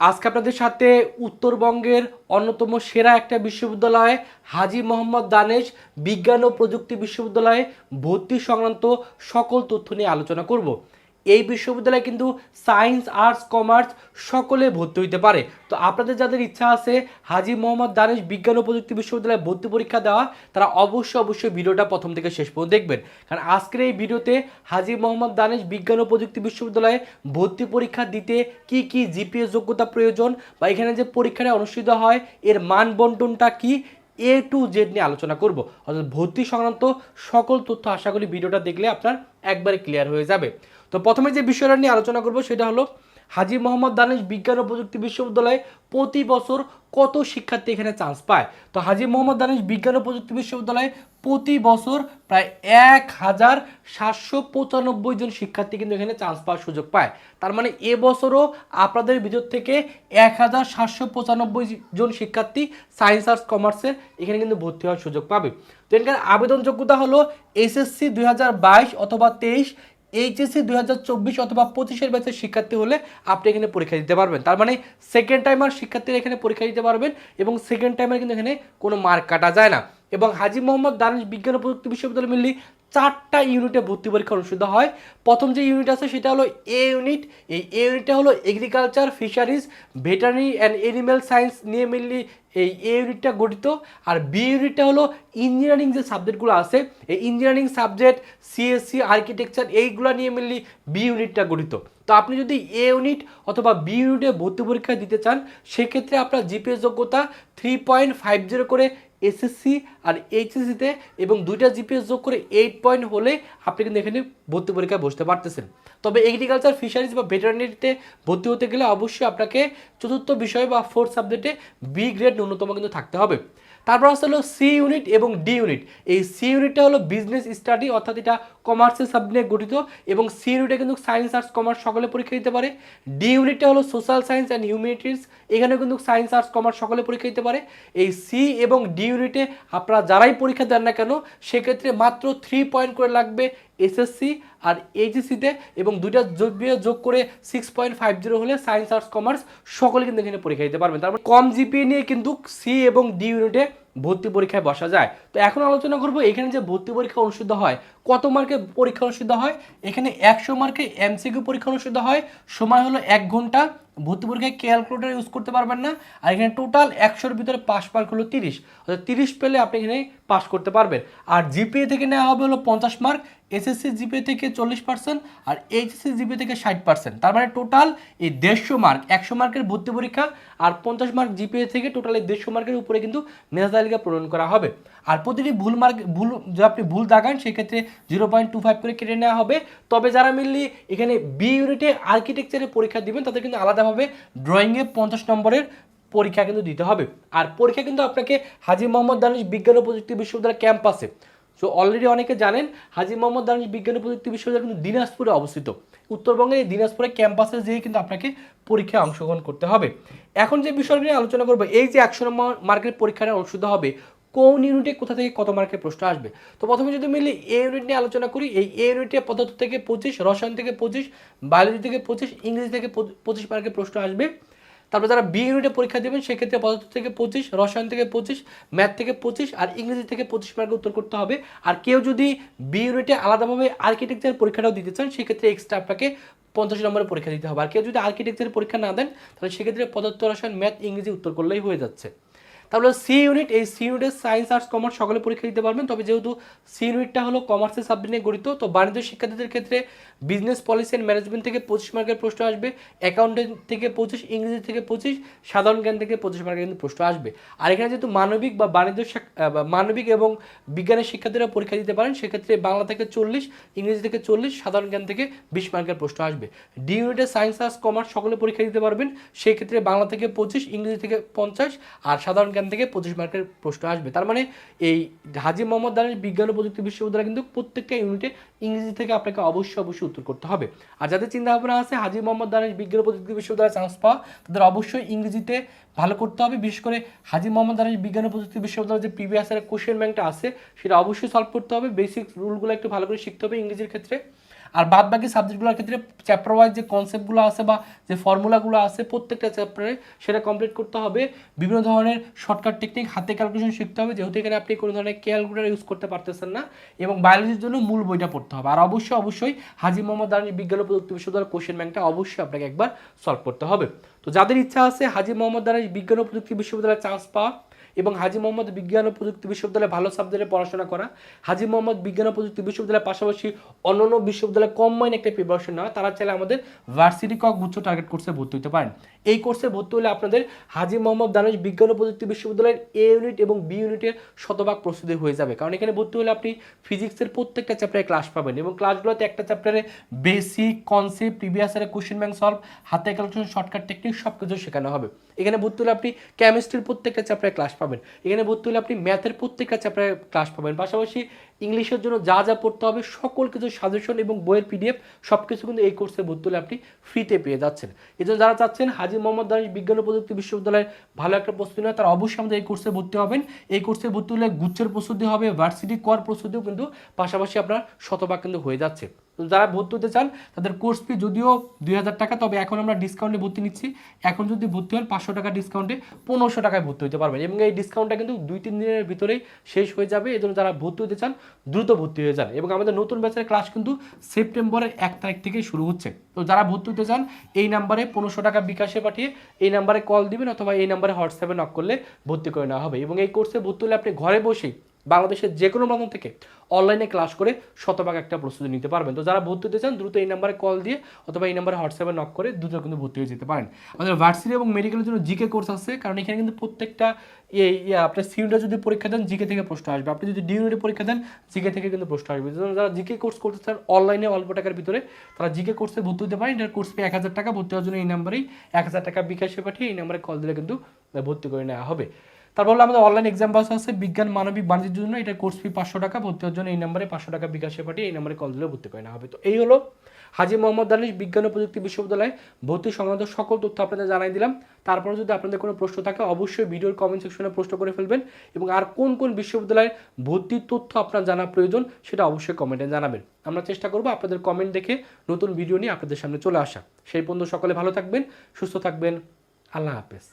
আজকে আপনাদের সাথে উত্তরবঙ্গের অন্যতম সেরা একটা বিশ্ববিদ্যালয়, হাজি মোহাম্মদ দানেশ বিজ্ঞান ও প্রযুক্তি বিশ্ববিদ্যালয়ে ভর্তি সংক্রান্ত সকল তথ্য নিয়ে আলোচনা করব। এই বিশ্ববিদ্যালয়ে কিন্তু সায়েন্স, আর্টস, কমার্স সকলে ভর্তি হইতে পারে। তো আপনাদের যাদের ইচ্ছা আছে হাজি মোহাম্মদ দানেশ বিজ্ঞান ও প্রযুক্তি বিশ্ববিদ্যালয়ে ভর্তি পরীক্ষা দেওয়া, তারা অবশ্যই অবশ্যই ভিডিওটা প্রথম থেকে শেষ পর্যন্ত দেখবেন। কারণ আজকের এই ভিডিওতে হাজি মোহাম্মদ দানেশ বিজ্ঞান ও প্রযুক্তি বিশ্ববিদ্যালয়ে ভর্তি পরীক্ষা দিতে কি কি জিপিএস যোগ্যতা প্রয়োজন বা এখানে যে পরীক্ষাটা অনুষ্ঠিত হয়, এর মান বন্টনটা কি, এ টু জেড নিয়ে আলোচনা করব। অর্থাৎ ভর্তি সংক্রান্ত সকল তথ্য আশা করি ভিডিওটা দেখলে আপনার একবারে ক্লিয়ার হয়ে যাবে। তো প্রথমে যে বিষয়টা নিয়ে আলোচনা করব সেটা হলো হাজি মোহাম্মদ দানেশ বিজ্ঞান ও প্রযুক্তি বিশ্ববিদ্যালয়ে প্রতি বছর কত শিক্ষার্থী এখানে চান্স পায়? তো হাজি মোহাম্মদ দানেশ বিজ্ঞান ও প্রযুক্তি বিশ্ববিদ্যালয়ে প্রতি বছর প্রায় এক হাজার সাতশো পঁচানব্বই জন শিক্ষার্থী কিন্তু এখানে চান্স পাওয়ার সুযোগ পায়। তার মানে এবছরও আপনাদের ভিতর থেকে এক হাজার সাতশো পঁচানব্বই জন শিক্ষার্থী সায়েন্স আর্টস কমার্সের এখানে কিন্তু ভর্তি হওয়ার সুযোগ পাবে। তো এখানকার আবেদন যোগ্যতা হলো এসএসসি দুই হাজার বাইশ অথবা তেইশ এইচএসসি দুই হাজার চব্বিশ অথবা পঁচিশের ব্যাচের শিক্ষার্থী হলে আপনি এখানে পরীক্ষা দিতে পারবেন। তার মানে সেকেন্ড টাইমার শিক্ষার্থীরা এখানে পরীক্ষা দিতে পারবেন এবং সেকেন্ড টাইমার কিন্তু এখানে কোনো মার্ক কাটা যায় না। এবং হাজি মোহাম্মদ দানিশ বিজ্ঞান ও প্রযুক্তি বিশ্ববিদ্যালয় মিললি চারটা ইউনিটে ভর্তি পরীক্ষা অনুষ্ঠিত হয়। প্রথম যে ইউনিট আছে সেটা হলো এ ইউনিট। এই এ ইউনিটটা হলো agriculture fisheries veterinary and animal science নিয়ে মিললি এই এ ইউনিটটা গঠিত। আর বি ইউনিটটা হলো ইঞ্জিনিয়ারিং যে সাবজেক্টগুলো আছে, এই ইঞ্জিনিয়ারিং সাবজেক্ট সিএসসি আর্কিটেকচার এইগুলো নিয়ে মিললি বি ইউনিটটা গঠিত। তো আপনি যদি এ ইউনিট অথবা বি ইউনিটে ভর্তি পরীক্ষা দিতে চান, সেক্ষেত্রে আপনার জিপিএস যোগ্যতা থ্রি পয়েন্ট ফাইভ জিরো করে এসএসসি আর এইচএসসিতে এবং দুইটা জিপিএস যোগ করে এইট পয়েন্ট হলে আপনি কিন্তু এখানে ভর্তি পরীক্ষায় বসতে পারতেছেন। তবে এগ্রিকালচার ফিশারিজ বা ভেটেরিনারিতে ভর্তি হতে গেলে অবশ্যই আপনাকে চতুর্থ বিষয় বা ফোর্থ সাবজেক্টে বি গ্রেড ন্যূনতম কিন্তু থাকতে হবে। তারপর হচ্ছে হলো সি ইউনিট এবং ডি ইউনিট এই সি ইউনিটটা হলো বিজনেস স্টাডি অর্থাৎ এটা কমার্সের সাবজেক্ট গঠিত, এবং সি ইউনিটে কিন্তু সায়েন্স আর্টস কমার্স সকলে পরীক্ষা দিতে পারে। ডি ইউনিটটা হলো সোশ্যাল সায়েন্স অ্যান্ড হিউম্যানিটিস এখানেও কিন্তু সায়েন্স আর্টস কমার্স সকলে পরীক্ষা দিতে পারে। এই সি এবং ডি ইউনিটে আপনারা যারাই পরীক্ষা দেন না কেন, সেক্ষেত্রে মাত্র থ্রি পয়েন্ট করে লাগবে এসএসসি আর এইচএসসিতে এবং দুইটা যোগ যোগ করে সিক্স পয়েন্ট ফাইভ জিরো হলে সায়েন্স আর্টস কমার্স সকলে কিন্তু এখানে পরীক্ষা দিতে পারবেন। তারপর কম জিপিএ নিয়ে কিন্তু সি এবং ডি ইউনিটে ভর্তি পরীক্ষায় বসা যায়। তো এখন আলোচনা করব এখানে যে ভর্তি পরীক্ষা অনুষ্ঠিত হয়, কত মার্কের পরীক্ষা অনুষ্ঠিত হয়? এখানে একশো মার্কে এমসিকিউ পরীক্ষা অনুষ্ঠিত হয়। সময় হলো এক ঘণ্টা। ভর্তি পরীক্ষায় ক্যালকুলেটার ইউজ করতে পারবেন না। আর এখানে টোটাল একশোর ভিতরে পাস মার্ক হলো তিরিশ। অর্থাৎ তিরিশ পেলে আপনি এখানে পাস করতে পারবেন। আর জিপিএ থেকে নেওয়া হবে হলো পঞ্চাশ মার্ক এসএসসি জিপিএ থেকে চল্লিশ পার্সেন্ট আর এইচএসসি জিপিএ থেকে ষাট পার্সেন্ট তার মানে টোটাল এই দেড়শো মার্ক একশো মার্কের ভর্তি পরীক্ষা আর পঞ্চাশ মার্ক জিপিএ থেকে টোটাল এই দেড়শো মার্কের উপরে কিন্তু মেধা তালিকা প্রণয়ন করা হবে। আর প্রতিটি ভুল মার্ক ভুল, যদি আপনি ভুল দাগান সেক্ষেত্রে জিরো পয়েন্ট টু ফাইভ করে কেটে নেওয়া হবে। তবে যারা মিললি এখানে বি ইউনিটে আর্কিটেকচারের পরীক্ষা দিবেন, তাদের কিন্তু আলাদাভাবে ড্রয়িংয়ে পঞ্চাশ নম্বরের পরীক্ষা কিন্তু দিতে হবে। আর পরীক্ষা কিন্তু আপনাকে হাজি মোহাম্মদ দানিশ বিজ্ঞান ও প্রযুক্তি বিশ্ববিদ্যালয় ক্যাম্পাসে সো অলরেডি অনেকে জানেন, হাজি মোহাম্মদ দানিশ বিজ্ঞান প্রযুক্তি বিশ্ববিদ্যালয় কিন্তু দিনাজপুরে অবস্থিত। উত্তরবঙ্গের এই দিনাজপুরে ক্যাম্পাসে যেয়ে কিন্তু আপনাকে পরীক্ষায় অংশগ্রহণ করতে হবে। এখন যে বিষয় নিয়ে আলোচনা করব, এই যে একশো নম্বর মার্কের পরীক্ষাটা অনুষ্ঠিত হবে, কোন ইউনিটে কোথা থেকে কত মার্কের প্রশ্ন আসবে? তো প্রথমে যদি মিলি, এ ইউনিট নিয়ে আলোচনা করি, এই এ ইউনিটে পদার্থ থেকে পঁচিশ, রসায়ন থেকে পঁচিশ, বায়োলজি থেকে পঁচিশ, ইংরেজি থেকে পঁচিশ মার্কের প্রশ্ন আসবে। তারপরে যারা বি ইউনিটে পরীক্ষা দেবেন, সেক্ষেত্রে পদার্থ থেকে পঁচিশ, রসায়ন থেকে পঁচিশ ম্যাথ থেকে পঁচিশ আর ইংরেজি থেকে পঁচিশ মার্কে উত্তর করতে হবে। আর কেউ যদি বি ইউনিটে আলাদাভাবে আর্কিটেকচার পরীক্ষাটাও দিতে চান, সেক্ষেত্রে এক্সট্রা আপনাকে পঞ্চাশ নম্বরের পরীক্ষা দিতে হবে। আর কেউ যদি আর্কিটেকচারের পরীক্ষা না দেন, তাহলে সেক্ষেত্রে পদার্থ, রসায়ন ম্যাথ ইংরেজি উত্তর করলেই হয়ে যাচ্ছে। তাহলে সি ইউনিট এই সি ইউনিটের সায়েন্স আর্টস কমার্স সকলে পরীক্ষা দিতে পারবেন। তবে যেহেতু সি ইউনিটটা হলো কমার্সের সাবজেক্ট নিয়ে গঠিত, তো বাণিজ্য শিক্ষার্থীদের ক্ষেত্রে বিজনেস পলিসি অ্যান্ড ম্যানেজমেন্ট থেকে পঁচিশ মার্কের প্রশ্ন আসবে অ্যাকাউন্টেন্ট থেকে পঁচিশ, ইংরেজি থেকে পঁচিশ, সাধারণ জ্ঞান থেকে পঁচিশ মার্কের কিন্তু প্রশ্ন আসবে। আর এখানে যেহেতু মানবিক বা বাণিজ্য মানবিক এবং বিজ্ঞানের শিক্ষার্থীরা পরীক্ষা দিতে পারেন, সেক্ষেত্রে বাংলা থেকে চল্লিশ, ইংরেজি থেকে চল্লিশ, সাধারণ জ্ঞান থেকে বিশ মার্কের প্রশ্ন আসবে। ডি ইউনিটের সায়েন্স আর্টস কমার্স সকলে পরীক্ষা দিতে পারবেন, সেক্ষেত্রে বাংলা থেকে পঁচিশ, ইংরেজি থেকে পঞ্চাশ, আর সাধারণ জ্ঞান থেকে পঁচিশ মার্কের প্রশ্ন আসবে। তার মানে এই হাজি মোহাম্মদ দানিশ বিজ্ঞান ও প্রযুক্তি বিশ্ববিদ্যালয় কিন্তু প্রত্যেকটা ইউনিটে ইংরেজি থেকে আপনাকে অবশ্যই অবশ্যই উত্তর করতে হবে। আর যাদের চিন্তা ভাবনা আছে, হাজি মোহাম্মদ দানিশ বিজ্ঞান ও প্রযুক্তি বিশ্ববিদ্যালয়ে চান্স পাওয়া, তাদের অবশ্যই ইংরেজিতে ভালো করতে হবে। বিশেষ করে হাজি মোহাম্মদ দানিশ বিজ্ঞান ও প্রযুক্তি বিশ্ববিদ্যালয়ের যে প্রিভিয়াস কোশ্চেন ব্যাংকটা আছে, সেটা অবশ্যই সলভ করতে হবে। বেসিক রুলগুলো একটু ভালো করে শিখতে হবে ইংরেজির ক্ষেত্রে। আর বাদ বাকি সাবজেক্টগুলোর ক্ষেত্রে চ্যাপ্টার ওয়াইজ যে কনসেপ্টগুলো আছে বা যে ফর্মুলাগুলো আছে প্রত্যেকটা চ্যাপ্টারে সেটা কমপ্লিট করতে হবে। বিভিন্ন ধরনের শর্টকাট টেকনিক হাতে ক্যালকুলেশন শিখতে হবে। যেহেতু এখানে আপনি কোনো ধরনের ক্যালকুলেটার ইউজ করতে পারতেছেন না এবং বায়োলজির জন্য মূল বইটা পড়তে হবে। আর অবশ্যই অবশ্যই হাজি মোহাম্মদ দানি বিজ্ঞান ও প্রযুক্তি বিশ্ববিদ্যালয়ের কোশ্চেন ব্যাংকটা অবশ্যই আপনাকে একবার সলভ করতে হবে। তো যাদের ইচ্ছা আছে হাজি মোহাম্মদ দানি বিজ্ঞান ও প্রযুক্তি বিশ্ববিদ্যালয়ে চান্স পাওয়া এবং হাজি মোহাম্মদ বিজ্ঞান ও প্রযুক্তি বিশ্ববিদ্যালয়ে ভালো সাবজেক্টে পড়াশোনা করা। হাজি মোহাম্মদ বিজ্ঞান ও প্রযুক্তি বিশ্ববিদ্যালয়ের পাশাপাশি অন্যান্য বিশ্ববিদ্যালয়ে কম্বাইন একটা প্রিপারেশন নেওয়া, তারা চাইলে আমাদের ভার্সিটি কক গুচ্ছ টার্গেট কোর্সে ভর্তি হতে পারেন। এই কোর্সে ভর্তি হলে আপনাদের হাজি মোহাম্মদ দানেশ বিজ্ঞান ও প্রযুক্তি বিশ্ববিদ্যালয়ের এ ইউনিট এবং বি ইউনিটের শতভাগ প্রস্তুতি হয়ে যাবে। কারণ এখানে ভর্তি হলে আপনি ফিজিক্সের প্রত্যেকটা চ্যাপ্টারে ক্লাস পাবেন এবং ক্লাসগুলোতে একটা চ্যাপ্টারে বেসিক কনসেপ্ট প্রিভিয়াস ইয়ারের কোশ্চেন ব্যাংক সলভ হাতে ক্যালকুলেশন শর্টকাট টেকনিক সব কিছু শেখানো হবে। এখানে ভর্তি হলে আপনি কেমিস্ট্রির প্রত্যেকটা চ্যাপ্টারে ক্লাস পাবেন। এখানে ভর্তি হলে আপনি ম্যাথের প্রত্যেকটা চ্যাপ্টারে ক্লাস পাবেন। পাশাপাশি ইংলিশের জন্য যা যা পড়তে হবে, সকল কিছু সাজেশন এবং বইয়ের পিডিএফ সব কিছু কিন্তু এই কোর্সে ভর্তি হলে আপনি ফ্রিতে পেয়ে যাচ্ছেন। এই জন্য যারা চাচ্ছেন হাজি মোহাম্মদ দানিশ বিজ্ঞান ও প্রযুক্তি বিশ্ববিদ্যালয়ের ভালো একটা প্রস্তুতি নেয় তারা অবশ্যই আমাদের এই কোর্সে ভর্তি হবেন। এই কোর্সে ভর্তি হলে গুচ্ছের প্রস্তুতি হবে ভার্সিটি কর প্রস্তুতিও কিন্তু পাশাপাশি আপনার শতভাগ কিন্তু হয়ে যাচ্ছে। তো যারা ভর্তি হতে চান, তাদের কোর্স ফি যদিও দুই হাজার টাকা, তবে এখন আমরা ডিসকাউন্টে ভর্তি নিচ্ছি। এখন যদি ভর্তি হন, পাঁচশো টাকা ডিসকাউন্টে পনেরোশো টাকায় ভর্তি হতে পারবেন এবং এই ডিসকাউন্টটা কিন্তু দুই তিন দিনের ভিতরেই শেষ হয়ে যাবে। এই জন্য যারা ভর্তি হতে চান দ্রুত ভর্তি হয়ে যান এবং আমাদের নতুন ব্যাচের ক্লাস কিন্তু সেপ্টেম্বরের এক তারিখ থেকে শুরু হচ্ছে। তো যারা ভর্তি হতে চান, এই নাম্বারে পনেরোশো টাকা বিকাশে পাঠিয়ে এই নাম্বারে কল দিবেন অথবা এই নাম্বারে হোয়াটসঅ্যাপে নক করলে ভর্তি করে নেওয়া হবে। এবং এই কোর্সে ভর্তি হলে আপনি ঘরে বসেই বাংলাদেশের যে কোনো প্রান্ত থেকে অনলাইনে ক্লাস করে শতভাগ একটা প্রস্তুতি নিতে পারবেন। তো যারা ভর্তি হতে চান, দ্রুত এই নাম্বারে কল দিয়ে অথবা এই নাম্বারে হোয়াটসঅ্যাপে নক করে দ্রুত কিন্তু ভর্তি হয়ে যেতে পারেন। আমাদের ভার্সিটি এবং মেডিকেলের জন্য জিকে কোর্স আছে, কারণ এখানে কিন্তু প্রত্যেকটা আপনার সিউনিটে যদি পরীক্ষা দেন জিকে থেকে প্রশ্ন আসবে। আপনি যদি ডি ইউনিটে পরীক্ষা দেন জিকে থেকে কিন্তু প্রশ্ন আসবে। যারা জিকে কোর্স করতে চান অনলাইনে অল্প টাকার ভিতরে তারা জিকে কোর্সে ভর্তি হতে পারেন। এটার কোর্স ফি এক হাজার টাকা, ভর্তি হওয়ার জন্য এই নাম্বারেই এক হাজার টাকা বিকাশে পাঠিয়ে এই নাম্বারে কল দিলে কিন্তু ভর্তি করে নেওয়া হবে। তারপর আমাদের অনলাইন এক্সাম পাস আছে, বিজ্ঞান, মানবিক, বাণিজ্যের জন্য এটা কোর্স ফি পাঁচশো টাকা, ভর্তি হওয়ার জন্য এই নাম্বারে পাঁচশো টাকা বিকাশে পাঠিয়ে এই নাম্বারে কল দিলে ভর্তি করে হবে। তো এই হলো হাজি মোহাম্মদ দানিশ বিজ্ঞান ও প্রযুক্তি বিশ্ববিদ্যালয়ে ভর্তি সংক্রান্ত সকল তথ্য আপনাদের জানাই দিলাম। তারপরে যদি আপনাদের কোনো প্রশ্ন থাকে, অবশ্যই ভিডিওর কমেন্ট সেকশনে প্রশ্ন করে ফেলবেন এবং আর কোন কোন বিশ্ববিদ্যালয়ের ভর্তির তথ্য আপনার জানা প্রয়োজন সেটা অবশ্যই কমেন্টে জানাবেন। আমরা চেষ্টা করব আপনাদের কমেন্ট দেখে নতুন ভিডিও নিয়ে আপনাদের সামনে চলে আসা। সেই পর্যন্ত সকলে ভালো থাকবেন, সুস্থ থাকবেন, আল্লাহ হাফেজ।